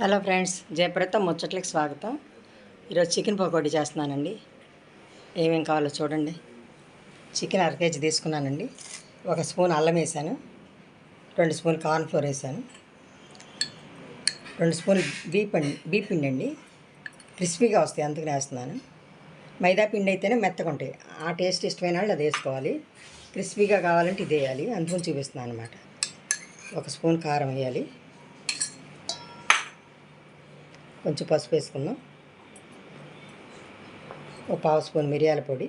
Hello friends జయప్రత ముచ్చట్లకి స్వాగతం. ఈరోజు chicken pakodi చేస్తున్నానండి. ఏమేం కావాలో చూడండి. చికెన్ అర కేజీ తీసుకున్నానండి. ఒక స్పూన్ అల్లం వేసాను. రెండు స్పూన్ కార్న్ ఫ్లోర్ వేసాను. రెండు స్పూన్ బీపండి బీపిండి పిండి అండి. క్రిస్పీగా వస్తాయి అందుకని వేస్తున్నాను. మైదా పిండి అయితేనే మెత్తగా ఉంటాయి. ఆ టేస్ట్ ఇష్టమైన వాళ్ళు అది వేసుకోవాలి. క్రిస్పీగా కావాలంటే ఇది వేయాలి. అందుకని చూపిస్తున్నాను అనమాట ఒక స్పూన్ కారం వేయాలి. కొంచెం పసుపు వేసుకుందాం ఒక పావు స్పూన్ మిరియాల పొడి.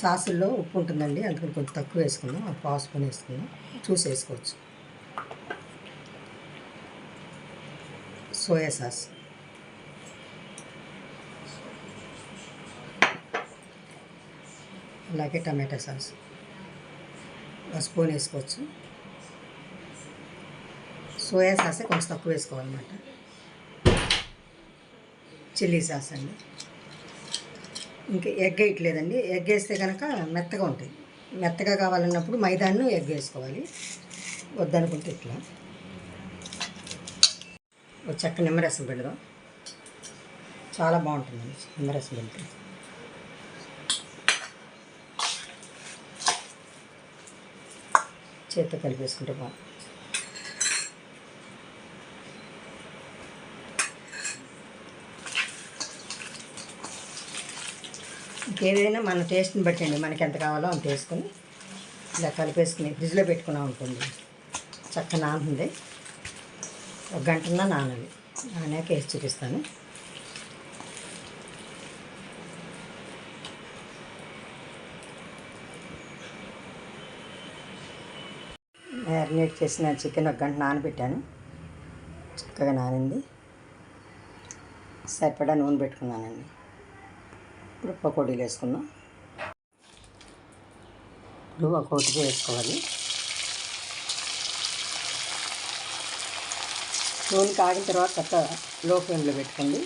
సాసుల్లో ఉప్పు ఉంటుందండి అందుకని కొంచెం తక్కువ వేసుకుందాం ఒక పావు స్పూన్ వేసుకుందాం చూసి వేసుకోవచ్చు. Soya sauce. అలాగే టమాటా సాస్. స్పూన్ వేసుకోవచ్చు. సోయా సాస్ కొంచెం తక్కువ వేసుకోవాలన్నమాట. చిల్లీ సాస్ అండి. ఇంకా ఎగ్ వేయట్లేదండి. ఎగ్ వేస్తే కనుక మెత్తగా ఉంటుంది మెత్తగా కావాలన్నప్పుడు మైదాను ఎగ్ వేసుకోవాలి. వద్దనుకుంటే ఇట్లా. ఒక చెక్క నిమ్మరసం పెడదాం. చాలా బాగుంటుందండి. నిమ్మరసం పెడితే చేత్తో కలిపేసుకుంటే బాగుంది ఇంకేదైనా మన టేస్ట్ని బట్టి అండి మనకి ఎంత కావాలో అంత వేసుకొని ఇలా కలిపేసుకుని ఫ్రిడ్జ్లో పెట్టుకున్నాం ఉంటుంది చక్క నానుంది. ఒక గంటన్నా నానవి నానాక వేసి చూపిస్తాను. మ్యారినేట్ చేసిన చికెన్ ఒక గంట నానబెట్టాను. చక్కగా నానింది. సరిపడా నూనె పెట్టుకున్నానండి. ఇప్పుడు పకోడీలు వేసుకుందాం. ఇప్పుడు ఒక్కొక్కటి వేసుకోవాలి. నూనె కాగిన తర్వాత చక్క లో ఫ్లేమ్లో పెట్టుకోండి.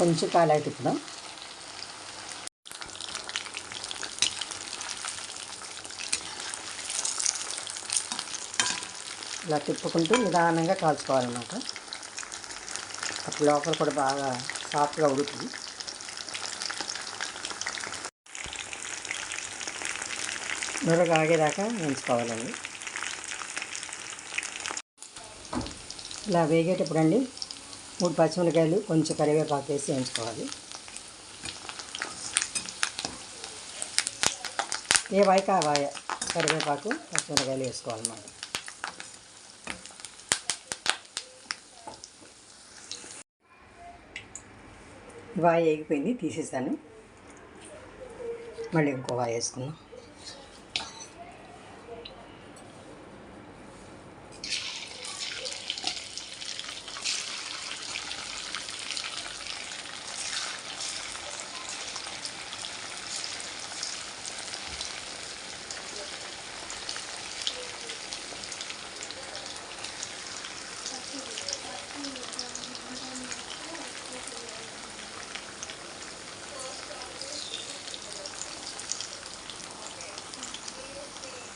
కొంచెం కాలాయి తిప్పుదాం ఇలా తిప్పుకుంటూ నిదానంగా కాల్చుకోవాలన్నమాట. అప్పుడు లోపల కూడా బాగా సాఫ్ట్గా ఉడుతుంది నూరగా ఆగేదాకా వేయించుకోవాలండి. ఇలా వేగేటప్పుడు అండి మూడు పచ్చిమిరకాయలు కొంచెం కరివేపాకు వేసి వేయించుకోవాలి. ఏ వాయిక వాయ కరివేపాకు పచ్చిమిరకాయలు వేసుకోవాలన్నమాట వాయి వేగిపోయింది తీసేసాను. మళ్ళీ ఇంకో వాయి వేసుకున్నాం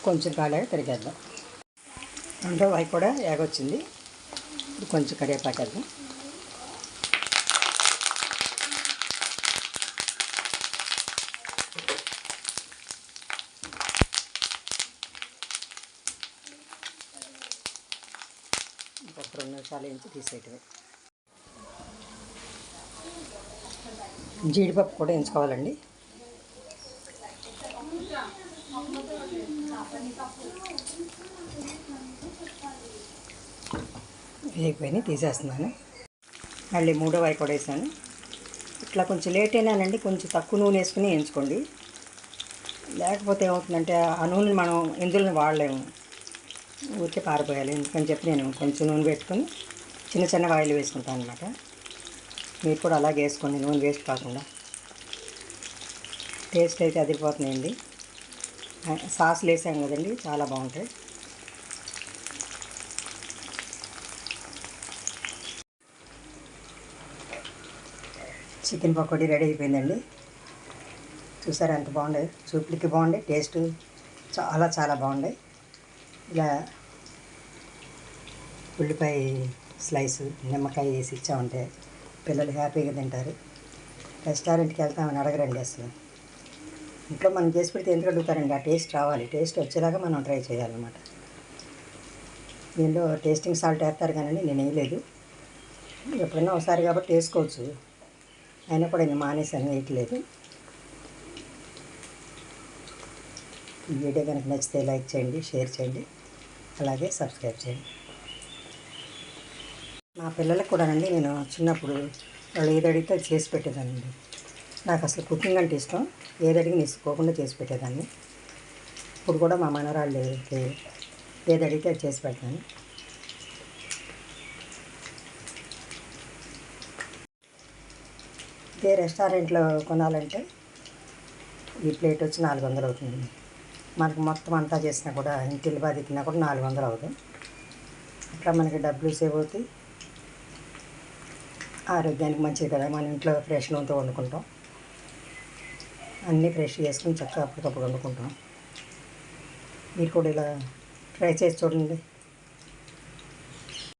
కొంచెం కాలాగా తిరిగేద్దాం అందులో అవి కూడా ఏగొచ్చింది. ఇప్పుడు కొంచెం కరివేపాకేద్దాం ఇంకొక రెండు నిమిషాలు వేయించి తీసేయటమే. జీడిపప్పు కూడా ఎంచుకోవాలండి వేగిపోయి తీసేస్తున్నాను. మళ్ళీ మూడో వైపు కూడా వేసాను ఇట్లా కొంచెం లేట్ అయినానండి కొంచెం తక్కువ నూనె వేసుకుని వేయించుకోండి. లేకపోతే ఏమవుతుందంటే ఆ నూనె మనం ఇందులో వాడలేము. ఊరికే పారిపోయాలి ఎందుకని చెప్పి నేను కొంచెం నూనె పెట్టుకొని చిన్న చిన్న వాయిలు వేసుకుంటాను అనమాట మీరు కూడా అలాగే వేసుకోండి నూనె వేస్ట్ కాకుండా. టేస్ట్ అయితే అదిరిపోతున్నాయండి. సాస్లు వేసాం కదండి చాలా బాగుంటాయి. చికెన్ పకోడీ రెడీ అయిపోయిందండి. చూసారా ఎంత బాగుండే చూపులకి బాగుండే టేస్ట్ చాలా చాలా బాగుండే. ఇలా ఉల్లిపాయ స్లైస్ నిమ్మకాయ వేసి ఇచ్చామంటే పిల్లలు హ్యాపీగా తింటారు. రెస్టారెంట్కి వెళ్తామని అడగరండి అసలు. ఇంట్లో మనం చేసి పెడితే ఎందుకు అడుగుతారండి? ఆ టేస్ట్ రావాలి. టేస్ట్ వచ్చేలాగా మనం ట్రై చేయాలన్నమాట. దీనిలో టేస్టింగ్ సాల్ట్ వేస్తారు కానీ నేను వేయలేదు. ఎప్పుడైనా ఒకసారి కాబట్టి వేసుకోవచ్చు. అయినా కూడా నేను మానేసాను వేయట్లేదు. ఈ వీడియో కనుక నచ్చితే లైక్ చేయండి షేర్ చేయండి. అలాగే సబ్స్క్రైబ్ చేయండి. మా పిల్లలకు కూడానండి నేను చిన్నప్పుడు వాళ్ళు ఏది అడిగితే చేసి పెట్టేదానండి నాకు అసలు కుకింగ్ అంటే ఇష్టం. ఏది అడిగి చేసి పెట్టేదాన్ని. ఇప్పుడు కూడా మా మనరాళ్ళకి ఏది అడిగితే అది చేసి పెడతాను. ఇదే రెస్టారెంట్లో కొనాలంటే ఈ ప్లేట్ వచ్చి నాలుగు వందలు అవుతుంది. మనకు మొత్తం అంతా చేసినా కూడా ఇంటిల్లి బాధ తిన్నా కూడా నాలుగు వందలు అవుతుంది. అట్లా మనకి డబ్బులు సేవ్ అవుతాయి. ఆరోగ్యానికి మంచిది కదా. మన ఇంట్లో ఫ్రెష్ నూనెతో వండుకుంటాం. అన్నీ ఫ్రెష్ చేసుకుని చక్కగా అప్పటికప్పుడు వండుకుంటాం. మీరు కూడా ఇలా ట్రై చేసి చూడండి.